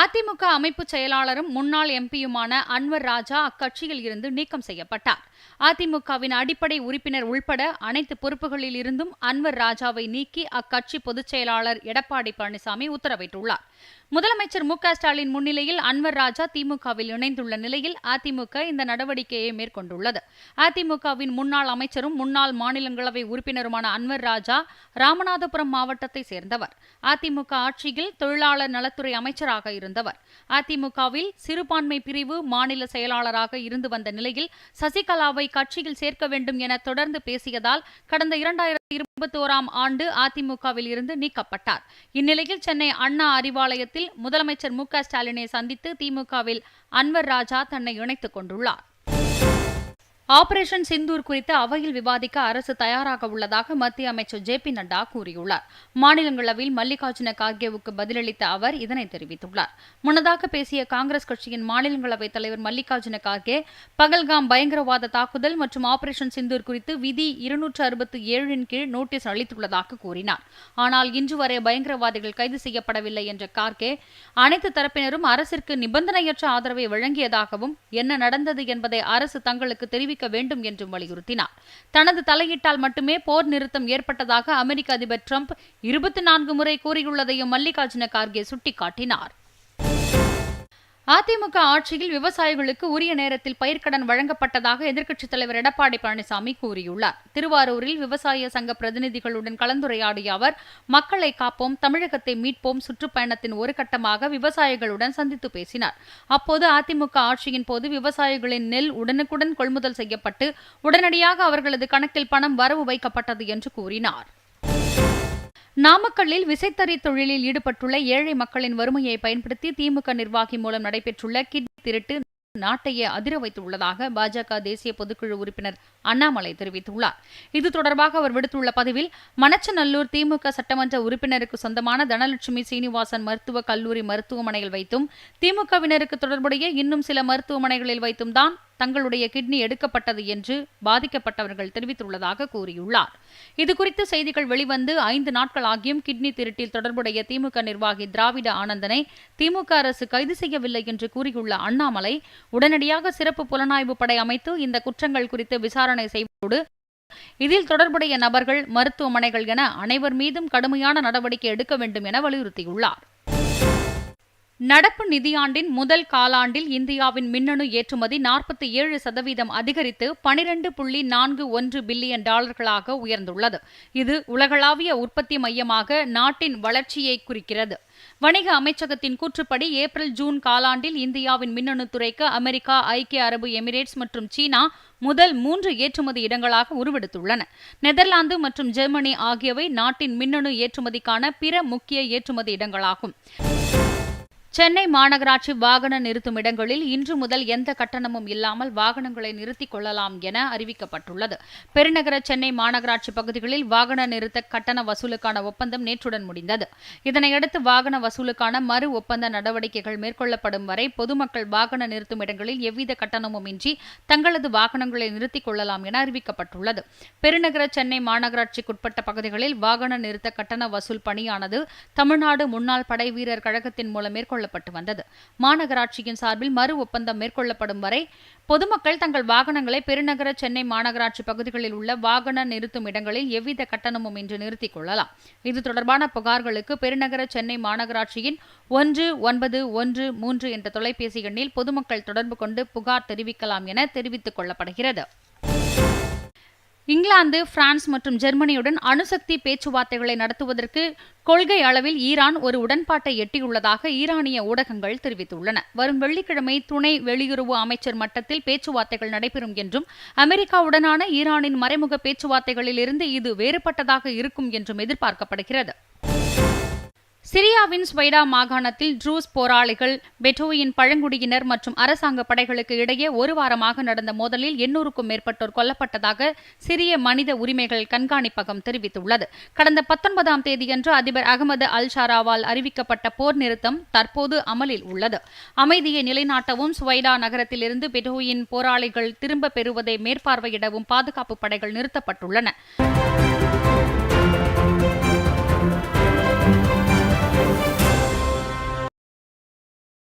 அதிமுக அமைப்பு செயலாளரும் முன்னாள் எம்பியுமான அன்வர் ராஜா அக்கட்சியில் இருந்து நீக்கம் செய்யப்பட்டார். அதிமுகவின் அடிப்படை உறுப்பினர் உள்பட அனைத்து பொறுப்புகளில் இருந்தும் அன்வர் ராஜாவை நீக்கி அக்கட்சி பொதுச் செயலாளர் எடப்பாடி பழனிசாமி உத்தரவிட்டுள்ளார். முதலமைச்சர் மு க ஸ்டாலின் முன்னிலையில் அன்வர் ராஜா திமுகவில் இணைந்துள்ள நிலையில் அதிமுக இந்த நடவடிக்கையை மேற்கொண்டுள்ளது. அதிமுகவின் முன்னாள் அமைச்சரும் முன்னாள் மாநிலங்களவை உறுப்பினருமான அன்வர் ராஜா ராமநாதபுரம் மாவட்டத்தை சேர்ந்தவர். அதிமுக ஆட்சியில் தொழிலாளர் நலத்துறை அமைச்சராக இருந்தவர் அதிமுகவில் சிறுபான்மை பிரிவு மாநில செயலாளராக இருந்து வந்த நிலையில் சசிகலாவை கட்சியில் சேர்க்க வேண்டும் என தொடர்ந்து பேசியதால் கடந்த இரண்டாயிரத்தி இருபத்தி ஓராம் ஆண்டு அதிமுகவில் இருந்து நீக்கப்பட்டார். இந்நிலையில் சென்னை அண்ணா அறிவாலயத்தில் முதலமைச்சர் மு க ஸ்டாலினை சந்தித்து திமுகவில் அன்வர் ராஜா தன்னை இணைத்துக் கொண்டுள்ளார். ஆபரேஷன் சிந்தூர் குறித்து அவையில் விவாதிக்க அரசு தயாராக உள்ளதாக மத்திய அமைச்சர் ஜே பி நட்டா கூறியுள்ளார். மாநிலங்களவையில் மல்லிகார்ஜுன கார்கேவுக்கு பதிலளித்த அவர் இதனை தெரிவித்துள்ளார். முன்னதாக பேசிய காங்கிரஸ் கட்சியின் மாநிலங்களவைத் தலைவர் மல்லிகார்ஜுன கார்கே பகல்காம் பயங்கரவாத தாக்குதல் மற்றும் ஆபரேஷன் சிந்தூர் குறித்து விதி இருநூற்று அறுபத்தி ஏழின் கீழ் நோட்டீஸ் அளித்துள்ளதாக கூறினார். ஆனால் இன்று வரை பயங்கரவாதிகள் கைது செய்யப்படவில்லை என்ற கார்கே அனைத்து தரப்பினரும் அரசிற்கு நிபந்தனையற்ற ஆதரவை வழங்கியதாகவும் என்ன நடந்தது என்பதை அரசு தங்களுக்கு தெரிவிக்க வேண்டும் என்றும் வலியுறுத்தினார். தனது தலையீட்டால் மட்டுமே போர் நிறுத்தம் ஏற்பட்டதாக அமெரிக்க அதிபர் டிரம்ப் இருபத்தி நான்கு முறை கூறியுள்ளதையும் மல்லிகார்ஜுன கார்கே சுட்டிக்காட்டினார். அதிமுக ஆட்சியில் விவசாயிகளுக்கு உரிய நேரத்தில் பயிர்க்கடன் வழங்கப்பட்டதாக எதிர்க்கட்சித் தலைவர் எடப்பாடி பழனிசாமி கூறியுள்ளார். திருவாரூரில் விவசாய சங்க பிரதிநிதிகளுடன் கலந்துரையாடிய அவர் மக்களை காப்போம் தமிழகத்தை மீட்போம் சுற்றுப்பயணத்தின் ஒரு கட்டமாக விவசாயிகளுடன் சந்தித்து பேசினார். அப்போது அதிமுக ஆட்சியின் போது விவசாயிகளின் நெல் உடனுக்குடன் கொள்முதல் செய்யப்பட்டு உடனடியாக அவர்களது கணக்கில் பணம் வரவு வைக்கப்பட்டது என்று கூறினார். நாமக்கல்லில் விசைத்தறி தொழிலில் ஈடுபட்டுள்ள ஏழை மக்களின் வறுமையை பயன்படுத்தி திமுக நிர்வாகி மூலம் நடைபெற்றுள்ள கிட் திருட்டு நாட்டையே அதிர வைத்துள்ளதாக பாஜக தேசிய பொதுக்குழு உறுப்பினர் அண்ணாமலை தெரிவித்துள்ளார். இது தொடர்பாக அவர் விடுத்துள்ள பதிவில் மணச்சநல்லூர் திமுக சட்டமன்ற உறுப்பினருக்கு சொந்தமான தனலட்சுமி சீனிவாசன் மருத்துவக் கல்லூரி மருத்துவமனையில் வைத்தும் திமுகவினருக்கு தொடர்புடைய இன்னும் சில மருத்துவமனைகளில் வைத்தும் தான் தங்களுடைய கிட்னி எடுக்கப்பட்டது என்று பாதிக்கப்பட்டவர்கள் தெரிவித்துள்ளதாக கூறியுள்ளார். இதுகுறித்து செய்திகள் வெளிவந்து ஐந்து நாட்கள் ஆகியும் கிட்னி திருட்டில் தொடர்புடைய திமுக நிர்வாகி திராவிட ஆனந்தனை திமுக அரசு கைது செய்யவில்லை என்று கூறியுள்ள அண்ணாமலை உடனடியாக சிறப்பு புலனாய்வு படை அமைத்து இந்த குற்றங்கள் குறித்து விசாரணை செய்வதோடு இதில் தொடர்புடைய நபர்கள் மருத்துவமனைகள் என அனைவர் மீதும் கடுமையான நடவடிக்கை எடுக்க வேண்டும் என வலியுறுத்தியுள்ளார். நடப்பு நிதியாண்டின் முதல் காலாண்டில் இந்தியாவின் மின்னணு ஏற்றுமதி நாற்பத்தி ஏழு சதவீதம் அதிகரித்து பனிரெண்டு புள்ளி நான்கு ஒன்று பில்லியன் டாலர்களாக உயர்ந்துள்ளது. இது உலகளாவிய உற்பத்தி மையமாக நாட்டின் வளர்ச்சியை குறிக்கிறது. வணிக அமைச்சகத்தின் கூற்றுப்படி ஏப்ரல் ஜூன் காலாண்டில் இந்தியாவின் மின்னணு துறைக்கு அமெரிக்கா ஐக்கிய அரபு எமிரேட்ஸ் மற்றும் சீனா முதல் மூன்று ஏற்றுமதி இடங்களாக உருவெடுத்துள்ளன. நெதர்லாந்து மற்றும் ஜெர்மனி ஆகியவை நாட்டின் மின்னணு ஏற்றுமதிக்கான பிற முக்கிய ஏற்றுமதி இடங்களாகும். சென்னை மாநகராட்சி வாகன நிறுத்தும் இடங்களில் இன்று முதல் எந்த கட்டணமும் இல்லாமல் வாகனங்களை நிறுத்திக் கொள்ளலாம் என அறிவிக்கப்பட்டுள்ளது. பெருநகர சென்னை மாநகராட்சி பகுதிகளில் வாகன நிறுத்த கட்டண வசூலுக்கான ஒப்பந்தம் நேற்றுடன் முடிந்தது. இதனையடுத்து வாகன வசூலுக்கான மறு ஒப்பந்த நடவடிக்கைகள் மேற்கொள்ளப்படும் வரை பொதுமக்கள் வாகன நிறுத்தும் இடங்களில் எவ்வித கட்டணமும் இன்றி தங்களது வாகனங்களை நிறுத்திக் கொள்ளலாம் என அறிவிக்கப்பட்டுள்ளது. பெருநகர சென்னை மாநகராட்சிக்குட்பட்ட பகுதிகளில் வாகன நிறுத்த கட்டண வசூல் பணியானது தமிழ்நாடு முன்னாள் படை வீரர் கழகத்தின் மூலம் மேற்கொள்ள மேற்கொள்ளப்பட்டு வந்தது. மாநகராட்சியின் சார்பில் மறு ஒப்பந்தம் மேற்கொள்ளப்படும் வரை பொதுமக்கள் தங்கள் வாகனங்களை பெருநகர சென்னை மாநகராட்சி பகுதிகளில் உள்ள வாகன நிறுத்தும் இடங்களில் எவ்வித கட்டணமும் இன்றி நிறுத்திக் கொள்ளலாம். இது தொடர்பான புகார்களுக்கு பெருநகர சென்னை மாநகராட்சியின் ஒன்று ஒன்பது ஒன்று மூன்று என்ற தொலைபேசி எண்ணில் பொதுமக்கள் தொடர்பு கொண்டு புகார் தெரிவிக்கலாம் என தெரிவித்துக் கொள்ளப்படுகிறது. இங்கிலாந்து பிரான்ஸ் மற்றும் ஜெர்மனியுடன் அணுசக்தி பேச்சுவார்த்தைகளை நடத்துவதற்கு கொள்கை அளவில் ஈரான் ஒரு உடன்பாட்டை எட்டியுள்ளதாக ஈரானிய ஊடகங்கள் தெரிவித்துள்ளன. வரும் வெள்ளிக்கிழமை துணை வெளியுறவு அமைச்சர் மட்டத்தில் பேச்சுவார்த்தைகள் நடைபெறும் என்றும் அமெரிக்காவுடனான ஈரானின் மறைமுக பேச்சுவார்த்தைகளில் இருந்து இது வேறுபட்டதாக இருக்கும் என்றும் எதிர்பார்க்கப்படுகிறது. சிரியாவின் ஸ்வைடா மாகாணத்தில் ட்ரூஸ் போராளிகள் பெட்டோயின் பழங்குடியினர் மற்றும் அரசாங்க படைகளுக்கு இடையே ஒரு வாரமாக நடந்த மோதலில் எண்ணூறுக்கும் மேற்பட்டோர் கொல்லப்பட்டதாக சிரிய மனித உரிமைகள் கண்காணிப்பகம் தெரிவித்துள்ளது. கடந்த பத்தொன்பதாம் தேதியன்று அதிபர் அகமது அல் ஷாராவால் அறிவிக்கப்பட்ட போர் நிறுத்தம் தற்போது அமலில் உள்ளது. அமைதியை நிலைநாட்டவும் ஸ்வைடா நகரத்திலிருந்து பெட்டோயின் போராளிகள் திரும்ப பெறுவதை மேற்பார்வையிடவும் பாதுகாப்பு படைகள் நிறுத்தப்பட்டுள்ளன.